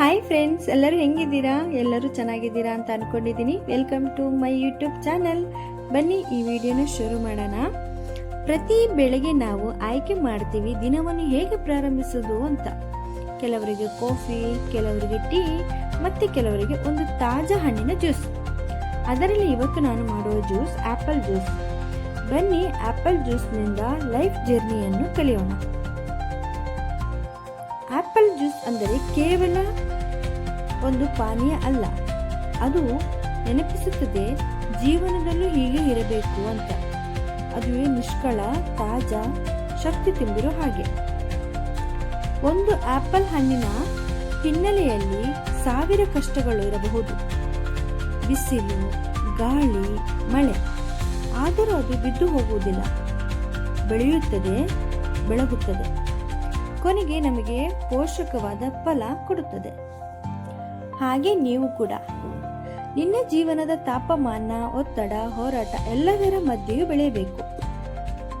Hi friends ಎಲ್ಲರೂ ಹೆಂಗಿದ್ದೀರಾ? ಎಲ್ಲರೂ ಚೆನ್ನಾಗಿದ್ದೀರಾ ಅಂತ ಅನ್ಕೊಂಡಿದ್ದೀನಿ. Welcome to my YouTube channel ಬನ್ನಿ, ಈ ವಿಡಿಯೋನ ಶುರು ಮಾಡೋಣ. ಪ್ರತಿ ಬೆಳಗ್ಗೆ ನಾವು ಆಯ್ಕೆ ಮಾಡ್ತೀವಿ ದಿನವನ್ನು ಹೇಗೆ ಪ್ರಾರಂಭಿಸೋದು ಅಂತ. ಕೆಲವರಿಗೆ ಕಾಫಿ ಕೆಲವರಿಗೆ ಟೀ ಮತ್ತೆ ಕೆಲವರಿಗೆ ಒಂದು ತಾಜಾ ಹಣ್ಣಿನ ಜ್ಯೂಸ್ ಅದರಲ್ಲಿ ಇವತ್ತು ನಾನು ಮಾಡುವ ಜ್ಯೂಸ್ ಆಪಲ್ ಜ್ಯೂಸ್ ಬನ್ನಿ ಆಪಲ್ ಜ್ಯೂಸ್ನಿಂದ ಲೈಫ್ ಜರ್ನಿಯನ್ನು ಕಲಿಯೋಣ. ಆಪಲ್ ಜ್ಯೂಸ್ ಅಂದರೆ ಕೇವಲ ಒಂದು ಪಾನೀಯ ಅಲ್ಲ. ಅದು ನೆನಪಿಸುತ್ತದೆ ಜೀವನದಲ್ಲೂ ಹೀಗೆ ಇರಬೇಕು ಅಂತ. ಅದುವೇ ನಿಷ್ಕಳ, ತಾಜಾ ಶಕ್ತಿ ತುಂಬಿರೋ ಹಾಗೆ. ಒಂದು ಆಪಲ್ ಹಣ್ಣಿನ ಹಿನ್ನೆಲೆಯಲ್ಲಿ ಸಾವಿರ ಕಷ್ಟಗಳು ಇರಬಹುದು. ಬಿಸಿಲು, ಗಾಳಿ, ಮಳೆ. ಆದರೂ ಅದು ಬಿದ್ದು ಹೋಗುವುದಿಲ್ಲ. ಬೆಳೆಯುತ್ತದೆ, ಬೆಳಗುತ್ತದೆ. ಕೊನೆಗೆ ನಮಗೆ ಪೋಷಕವಾದ ಫಲ ಕೊಡುತ್ತದೆ. ಹಾಗೆ ನೀವು ಕೂಡ. ನಿನ್ನ ಜೀವನದ ತಾಪಮಾನ, ಒತ್ತಡ, ಹೋರಾಟ ಎಲ್ಲದರ ಮಧ್ಯೆಯೂ ಬೆಳೆಯಬೇಕು.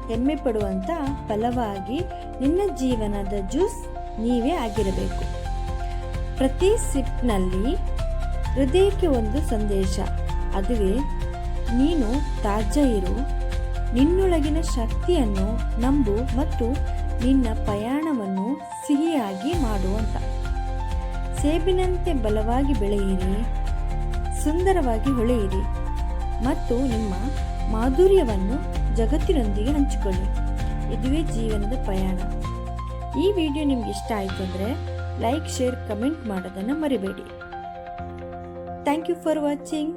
ಹೆಮ್ಮೆ ಪಡುವಂತ ಫಲವಾಗಿ ನಿನ್ನ ಜೀವನದ ಜ್ಯೂಸ್ ನೀವೇ ಆಗಿರಬೇಕು. ಪ್ರತಿ ಸಿಪ್ನಲ್ಲಿ ಹೃದಯಕ್ಕೆ ಒಂದು ಸಂದೇಶ. ಅದುವೇ, ನೀನು ತಾಜಾ ಇರು. ನಿನ್ನೊಳಗಿನ ಶಕ್ತಿಯನ್ನು ನಂಬು ಮತ್ತು ನಿನ್ನ ಪ್ರಯಾಣವನ್ನು ಸಿಹಿಯಾಗಿ ಮಾಡುವಂತ. ಸೇಬಿನಂತೆ ಬಲವಾಗಿ ಬೆಳೆಯಿರಿ, ಸುಂದರವಾಗಿ ಹೊಳೆಯಿರಿ ಮತ್ತು ನಿಮ್ಮ ಮಾಧುರ್ಯವನ್ನು ಜಗತ್ತಿನೊಂದಿಗೆ ಹಂಚಿಕೊಳ್ಳಿ. ಇದುವೇ ಜೀವನದ ಪ್ರಯಾಣ. ಈ ವಿಡಿಯೋ ನಿಮ್ಗೆ ಇಷ್ಟ ಆಯಿತು ಅಂದರೆ ಲೈಕ್, ಶೇರ್, ಕಮೆಂಟ್ ಮಾಡೋದನ್ನು ಮರಿಬೇಡಿ. Thank you for watching.